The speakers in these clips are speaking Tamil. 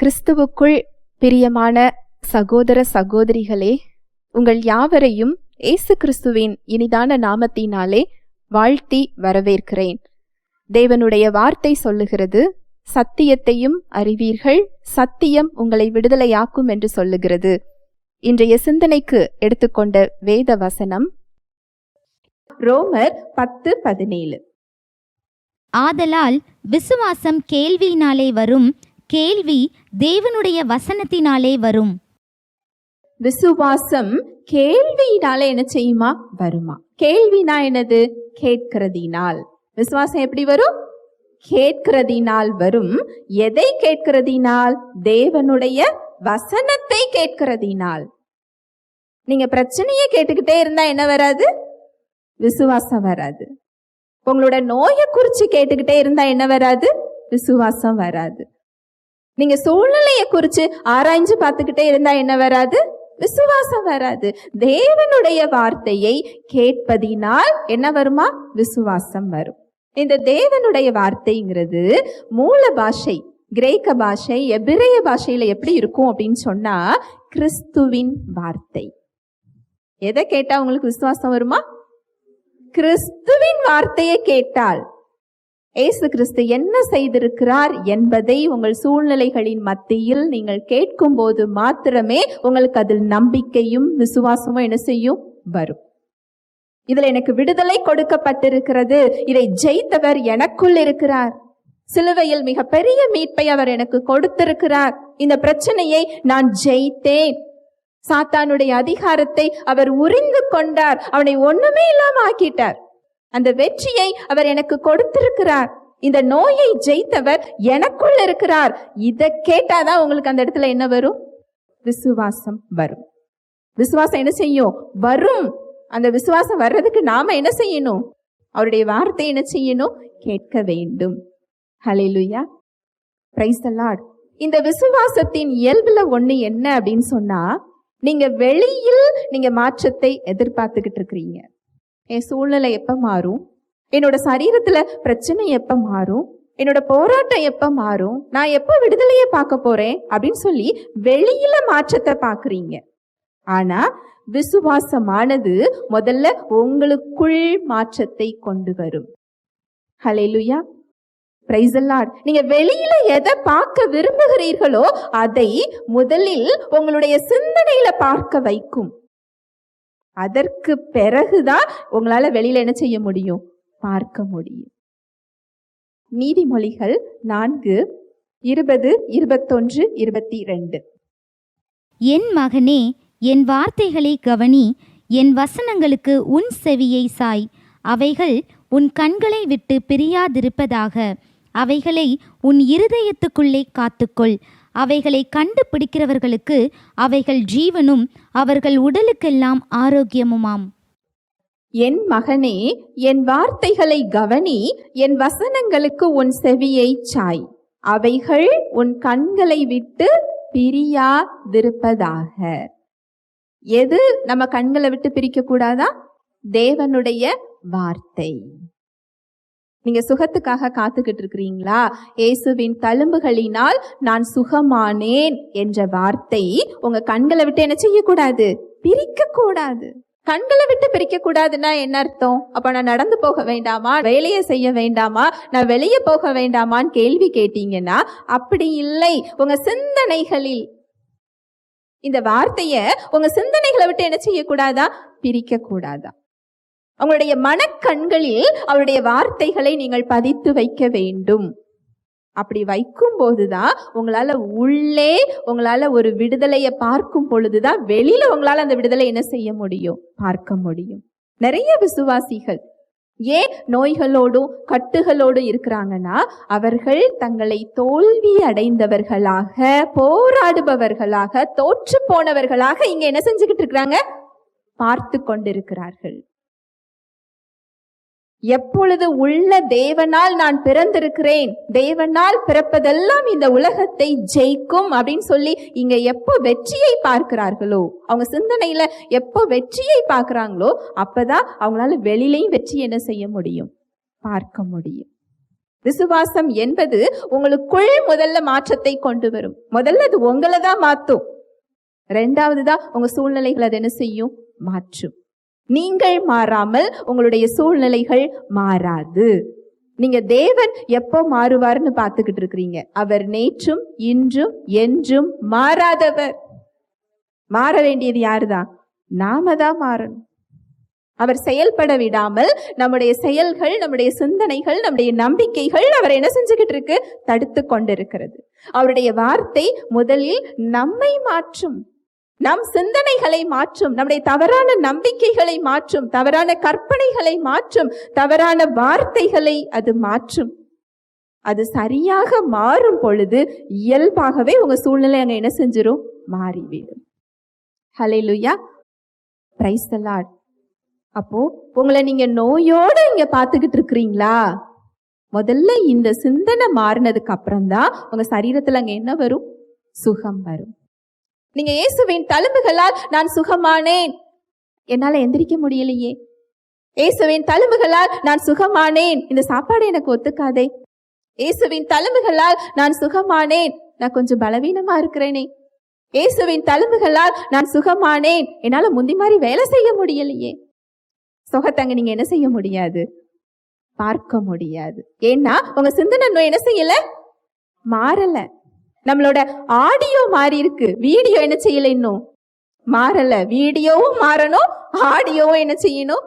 கிறிஸ்துவுக்குள் பிரியமான சகோதர சகோதரிகளே உங்கள் யாவரையும் இயேசு கிறிஸ்துவின் இனிதான நாமத்தினாலே வாழ்த்தி வரவேற்கிறேன். தேவனுடைய வார்த்தை சொல்லுகிறது சத்தியத்தையும் அறிவீர்கள் சத்தியம் உங்களை விடுதலையாக்கும் என்று சொல்லுகிறது. இன்றைய சிந்தனைக்கு எடுத்துக்கொண்ட வேத வசனம் ரோமர் பத்து பதினேழு. ஆதலால் விசுவாசம் கேள்வியினாலே வரும் கேள்வி தேவனுடைய வசனத்தினாலே வரும். விசுவாசம் கேள்வியினால என்ன செய்யுமா? வருமா. கேள்வினா என்னது? கேட்கிறதினால். விசுவாசம் எப்படி வரும்? கேட்கிறதினால் வரும். எதை கேட்கிறதினால்? தேவனுடைய வசனத்தை கேட்கிறதினால். நீங்க பிரச்சனையை கேட்டுக்கிட்டே இருந்தா என்ன வராது? விசுவாசம் வராது. உங்களோட நோயை குறிச்சு கேட்டுக்கிட்டே இருந்தா என்ன வராது? விசுவாசம் வராது. நீங்க சூழ்நிலையை குறித்து ஆராய்ஞ்சு பார்த்துக்கிட்டே இருந்தா என்ன வராது? விசுவாசம் வராது. தேவனுடைய வார்த்தையை கேட்பதினால் என்ன வருமா? விசுவாசம் வரும். இந்த தேவனுடைய வார்த்தைங்கிறது மூல பாஷை கிரேக்க பாஷை எபிரேய பாஷையில எப்படி இருக்கும் அப்படின்னு சொன்னா கிறிஸ்துவின் வார்த்தை. எதை கேட்டா உங்களுக்கு விசுவாசம் வருமா? கிறிஸ்துவின் வார்த்தையை கேட்டால் ஏசு கிறிஸ்து என்ன செய்திருக்கிறார் என்பதை உங்கள் சூழ்நிலைகளின் மத்தியில் நீங்கள் கேட்கும்போது மாத்திரமே உங்களுக்கு அதில் நம்பிக்கையும் விசுவாசமும் என்ன செய்யும்? வரும். இதில் எனக்கு விடுதலை கொடுக்கப்பட்டிருக்கிறது. இதை ஜெயித்தவர் எனக்குள் இருக்கிறார். சிலுவையில் மிக பெரிய மீட்பை அவர் எனக்கு கொடுத்திருக்கிறார். இந்த பிரச்சனையை நான் ஜெயித்தேன். சாத்தானுடைய அதிகாரத்தை அவர் உறிந்து கொண்டார். அவனை ஒண்ணுமே இல்லாம ஆக்கிட்டார். அந்த வெற்றியை அவர் எனக்கு கொடுத்திருக்கிறார். இந்த நோயை ஜெயித்தவர் எனக்குள் இருக்கிறார். இதை கேட்டாதான் உங்களுக்கு அந்த இடத்துல என்ன வரும்? விசுவாசம் வரும். விசுவாசம் என்ன செய்யும்? வரும். அந்த விசுவாசம் வர்றதுக்கு நாம என்ன செய்யணும்? அவருடைய வார்த்தை என்ன செய்யணும்? கேட்க வேண்டும். ஹலெலுயா பிரைஸ் தி இந்த விசுவாசத்தின் இயல்புல ஒண்ணு என்ன அப்படின்னு சொன்னா நீங்க வெளியில் நீங்க மாற்றத்தை எதிர்பார்த்துக்கிட்டு இருக்கிறீங்க. என் சூழ்நிலை எப்போ மாறும்? என்னோட சரீரத்தில் பிரச்சனை எப்போ மாறும்? என்னோட போராட்டம் எப்போ மாறும்? நான் எப்போ விடுதலையை பார்க்க போகிறேன் அப்படின்னு சொல்லி வெளியில மாற்றத்தை பார்க்குறீங்க. ஆனால் விசுவாசமானது முதல்ல உங்களுக்குள் மாற்றத்தை கொண்டு வரும். ஹலெலுயா பிரைஸ் லார்ட் நீங்க வெளியில எதை பார்க்க விரும்புகிறீர்களோ அதை முதலில் உங்களுடைய சிந்தனையில பார்க்க வைக்கும். அதற்கு பிறகுதான் உங்களால் வெளியில் என்ன செய்ய முடியும்? பார்க்க முடியும். நீதிமொழிகள் நான்கு இருபது இருபத்தொன்று இருபத்தி ரெண்டு என் மகனே என் வார்த்தைகளை கவனி என் வசனங்களுக்கு உன் செவியை சாய். அவைகள் உன் கண்களை விட்டு பிரியாதிருப்பதாக அவைகளை உன் இருதயத்துக்குள்ளே காத்துக்கொள். அவைகளை கண்டுபிடிக்கிறவர்களுக்கு அவைகள் ஜீவனும் அவர்கள் உடலுக்கெல்லாம் ஆரோக்கியமுமாம். என் மகனே என் வார்த்தைகளை கவனி என் வசனங்களுக்கு உன் செவியை சாய். அவைகள் உன் கண்களை விட்டு பிரியாதிருப்பதாக. எது நம்ம கண்களை விட்டு பிரிக்க கூடாதா தேவனுடைய வார்த்தை. நீங்க சுகத்துக்காக காத்துக்கிட்டு இருக்கிறீங்களா இயேசுவின் தழும்புகளினால் நான் சுகமானேன் என்ற வார்த்தை உங்க கண்களை விட்டு என்ன செய்யக்கூடாது? பிரிக்க கூடாது கண்களை விட்டு பிரிக்க கூடாதுன்னா என்ன அர்த்தம்? அப்ப நான் நடந்து போக வேண்டாமா? வேலையை செய்ய வேண்டாமா? நான் வெளியே போக வேண்டாமான்னு கேள்வி கேட்டீங்கன்னா அப்படி இல்லை. உங்க சிந்தனைகளில் இந்த வார்த்தைய உங்க சிந்தனைகளை விட்டு என்ன செய்யக்கூடாதா? பிரிக்க கூடாதா உங்களுடைய மனக்கண்களில் அவருடைய வார்த்தைகளை நீங்கள் பதித்து வைக்க வேண்டும். அப்படி வைக்கும் போதுதான் உங்களால உள்ளே உங்களால ஒரு விடுதலையை பார்க்கும் பொழுதுதான் வெளியில உங்களால அந்த விடுதலை என்ன செய்ய முடியும்? பார்க்க முடியும். நிறைய விசுவாசிகள் ஏன் நோய்களோடும் கட்டுகளோடும் இருக்கிறாங்கன்னா அவர்கள் தங்களை தோல்வி அடைந்தவர்களாக போராடுபவர்களாக தோற்று போனவர்களாக இங்க என்ன செஞ்சுக்கிட்டு இருக்கிறாங்க? பார்த்து கொண்டிருக்கிறார்கள். எப்பொழுது உள்ள தேவனால் நான் பிறந்திருக்கிறேன் தேவனால் பிறப்பதெல்லாம் இந்த உலகத்தை ஜெயிக்கும் அப்படின்னு சொல்லி இங்க எப்போ வெற்றியை பார்க்கிறார்களோ அவங்க சிந்தனையில எப்போ வெற்றியை பார்க்கிறாங்களோ அப்பதான் அவங்களால வெளியிலையும் வெற்றி என்ன செய்ய முடியும்? பார்க்க முடியும். விசுவாசம் என்பது உங்களுக்குள் முதல்ல மாற்றத்தை கொண்டு வரும். முதல்ல அது உங்களை தான் மாத்தும். ரெண்டாவது தான் உங்க சூழ்நிலைகள் அது என்ன செய்யும்? மாற்றும். நீங்கள் மாறாமல் உங்களுடைய சூழ்நிலைகள் மாறாது. நீங்க தேவன் எப்போ மாறுவார்னு பார்த்துக்கிட்டு இருக்கிறீங்க. அவர் நேற்றும் இன்றும் என்றும் மாறாதவர். மாற வேண்டியது யாருதான் நாம தான் மாறணும். அவர் செயல்பட விடாமல் நம்முடைய செயல்கள் நம்முடைய சிந்தனைகள் நம்முடைய நம்பிக்கைகள் அவர் என்ன செஞ்சுக்கிட்டு இருக்கு? தடுத்து கொண்டிருக்கிறது. அவருடைய வார்த்தை முதலில் நம்மை மாற்றும். நம் சிந்தனைகளை மாற்றும் நம்முடைய தவறான நம்பிக்கைகளை மாற்றும் தவறான கற்பனைகளை மாற்றும் தவறான வார்த்தைகளை அது மாற்றும். அது சரியாக மாறும் பொழுது இயல்பாகவே உங்க சூழ்நிலை அங்க என்ன செஞ்சிடும் மாறிவிடும். ஹலே லுயா பிரைஸ் அப்போ உங்களை நீங்க நோயோட இங்க பாத்துக்கிட்டு இருக்கிறீங்களா? முதல்ல இந்த சிந்தனை மாறினதுக்கு அப்புறம் தான் உங்க சரீரத்துல அங்க என்ன வரும்? சுகம் வரும். நீங்க இயேசுவின் தழும்புகளால் நான் சுகமானேன். என்னால எந்திரிக்க முடியலையே. இயேசுவின் தழும்புகளால் நான் சுகமானேன். இந்த சாப்பாடு எனக்கு ஒத்துக்காதே. இயேசுவின் தழும்புகளால் நான் சுகமானேன். நான் கொஞ்சம் பலவீனமா இருக்கிறேனே. இயேசுவின் தழும்புகளால் நான் சுகமானேன். என்னால முந்தி மாதிரி வேலை செய்ய முடியலையே. சுகத்தங்க நீங்க என்ன செய்ய முடியாது? பார்க்க முடியாது. ஏன்னா உங்க சிந்தனை என்ன செய்யல? மாறல. நம்மளோட ஆடியோ மாறி இருக்கு. வீடியோ என்ன செய்யல இன்னும்? மாறல. வீடியோவும் மாறணும் ஆடியோவும் என்ன செய்யணும்?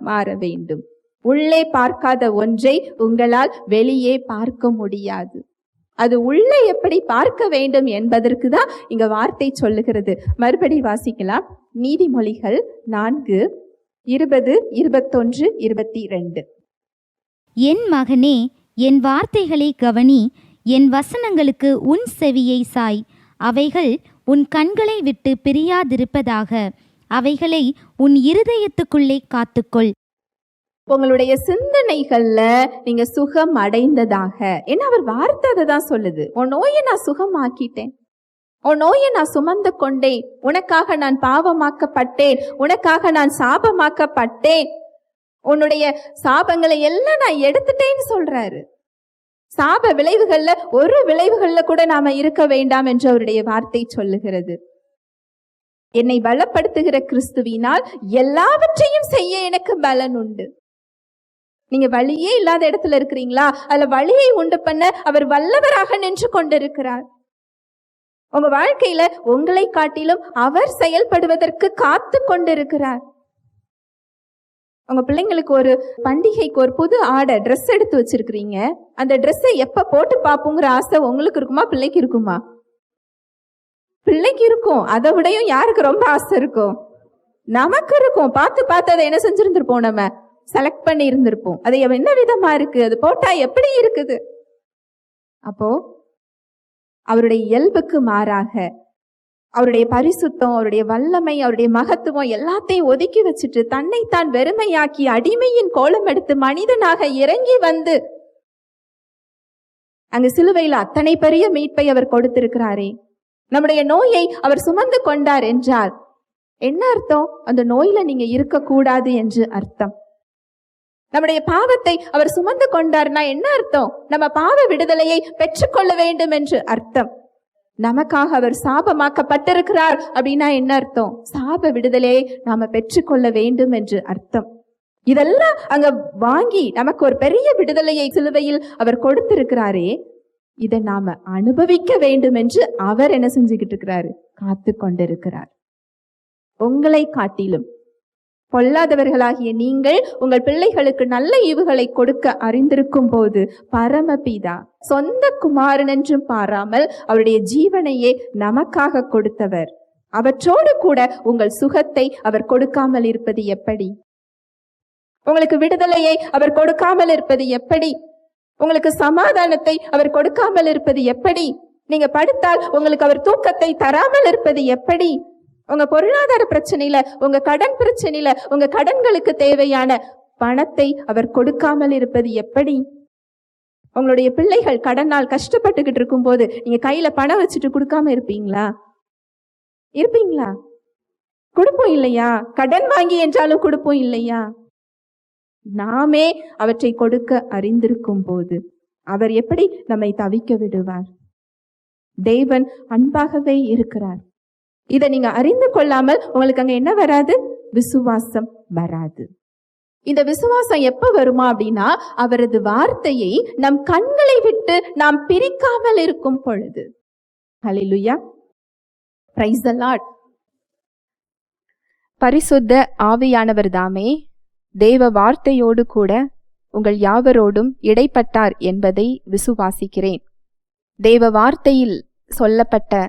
மாற வேண்டும். உள்ளே பார்க்காத ஒன்றை உங்களால் வெளியே பார்க்க முடியாது. அது உள்ளே எப்படி பார்க்க வேண்டும் என்பதற்கு தான் இங்க வார்த்தை சொல்லுகிறது. மறுபடி வாசிக்கலாம். நீதிமொழிகள் நான்கு இருபது இருபத்தொன்று இருபத்தி ரெண்டு. என் மகனே என் வார்த்தைகளை கவனி. என் வசனங்களுக்கு உன் செவியை சாய். அவைகள் உன் கண்களை விட்டு பிரியாதிருப்பதாக. அவைகளை உன் இருதயத்துக்குள்ளே காத்துக்கொள். உங்களுடைய சிந்தனைகள்ல நீங்க சுகம் அடைந்ததாக. ஏன்னா அவர் வார்த்தை அதை தான் சொல்லுது. உன் நோயை நான் சுகமாக்கிட்டேன். உன் நோயை நான் சுமந்து கொண்டேன். உனக்காக நான் பாவமாக்கப்பட்டேன். உனக்காக நான் சாபமாக்கப்பட்டேன். உன்னுடைய சாபங்களை எல்லாம் நான் எடுத்துட்டேன்னு சொல்றாரு. சாப விளைவுகள்ல ஒரு விளைவுகள்ல கூட நாம இருக்க வேண்டாம் என்று அவருடைய வார்த்தை சொல்லுகிறது. என்னை பலப்படுத்துகிற கிறிஸ்துவினால் எல்லாவற்றையும் செய்ய எனக்கு பலன் உண்டு. நீங்க வழியே இல்லாத இடத்துல இருக்கிறீங்களா? அதுல வழியை உண்டு பண்ண அவர் வல்லவராக நின்று கொண்டிருக்கிறார். உங்க வாழ்க்கையில உங்களை காட்டிலும் அவர் செயல்படுவதற்கு காத்து கொண்டிருக்கிறார். உங்கள் பிள்ளைங்களுக்கு ஒரு பண்டிகைக்கு ஒரு புது ஆடை ட்ரெஸ் எடுத்து வச்சுருக்கிறீங்க. அந்த ட்ரெஸ்ஸை எப்போ போட்டு பார்ப்போங்கிற ஆசை உங்களுக்கு இருக்குமா? பிள்ளைக்கு இருக்குமா? பிள்ளைக்கு இருக்கும். அதை விடையும் யாருக்கு ரொம்ப ஆசை இருக்கும்? நமக்கு இருக்கும். பார்த்து பார்த்து அதை என்ன செஞ்சுருந்துருப்போம் நம்ம? செலக்ட் பண்ணி இருந்திருப்போம். அது என்ன விதமாக இருக்குது அது போட்டால் எப்படி இருக்குது? அப்போது அவருடைய இயல்புக்கு மாறாக அவருடைய பரிசுத்தம் அவருடைய வல்லமை அவருடைய மகத்துவம் எல்லாத்தையும் ஒதுக்கி வச்சுட்டு தன்னைத்தான் வெறுமையாக்கி அடிமையின் கோலம் எடுத்து மனிதனாக இறங்கி வந்து அங்கு சிலுவையில் அத்தனை பெரிய மீட்பை அவர் கொடுத்திருக்கிறாரே. நம்முடைய நோயை அவர் சுமந்து கொண்டார் என்றால் என்ன அர்த்தம்? அந்த நோயில நீங்க இருக்கக்கூடாது என்று அர்த்தம். நம்முடைய பாவத்தை அவர் சுமந்து கொண்டார்னா என்ன அர்த்தம்? நம்ம பாவ விடுதலையை பெற்றுக்கொள்ள வேண்டும் என்று அர்த்தம். நமக்காக அவர் சாபமாக்கப்பட்டிருக்கிறார் அப்படின்னா என்ன அர்த்தம்? சாப விடுதலையை நாம பெற்றுக்கொள்ள வேண்டும் என்று அர்த்தம். இதெல்லாம் அங்க வாங்கி நமக்கு ஒரு பெரிய விடுதலையை சிலுவையில் அவர் கொடுத்திருக்கிறாரே இதை நாம அனுபவிக்க வேண்டும் என்று அவர் என்ன செஞ்சுக்கிட்டு இருக்கிறாரு? காத்து கொண்டிருக்கிறார் உங்களை காட்டிலும் பொல்லாதவர்களாகிய நீங்கள் உங்கள் பிள்ளைகளுக்கு நல்ல ஈவுகளை கொடுக்க அறிந்திருக்கும் போது பரமபிதா சொந்த குமாரன் என்றும் பாராமல் அவருடைய ஜீவனையே நமக்காக கொடுத்தவர். அவற்றோடு கூட உங்கள் சுகத்தை அவர் கொடுக்காமல் இருப்பது எப்படி? உங்களுக்கு விடுதலையை அவர் கொடுக்காமல் இருப்பது எப்படி? உங்களுக்கு சமாதானத்தை அவர் கொடுக்காமல் இருப்பது எப்படி? நீங்க படுத்தால் உங்களுக்கு அவர் தூக்கத்தை தராமல் இருப்பது எப்படி? உங்க பொருளாதார பிரச்சனையில உங்க கடன் பிரச்சனையில உங்க கடன்களுக்கு தேவையான பணத்தை அவர் கொடுக்காமல் இருப்பது எப்படி? உங்களுடைய பிள்ளைகள் கடனால் கஷ்டப்பட்டுக்கிட்டு இருக்கும்போது நீங்க கையில பணம் வச்சுட்டு கொடுக்காம இருப்பீங்களா? இருப்பீங்களா? கொடுப்போம் இல்லையா? கடன் வாங்கி என்றாலும் கொடுப்போம் இல்லையா? நாமே அவற்றை கொடுக்க அறிந்திருக்கும் போது அவர் எப்படி நம்மை தவிக்க விடுவார்? தேவன் அன்பாகவே இருக்கிறார். இதை நீங்க அறிந்து கொள்ளாமல் உங்களுக்கு அங்க என்ன வராது? விசுவாசம் வராது. இந்த விசுவாசம் எப்ப வருமா அப்படின்னா அவரது வார்த்தையை நம் கண்களை விட்டு நாம் பிரிக்காமல் இருக்கும் பொழுது. ஹalleluya பிரைஸ் பரிசுத்த ஆவியானவர் தாமே தேவ வார்த்தையோடு கூட உங்கள் யாவரோடும் இடைப்பட்டார் என்பதை விசுவாசிக்கிறேன். தேவ வார்த்தையில் சொல்லப்பட்ட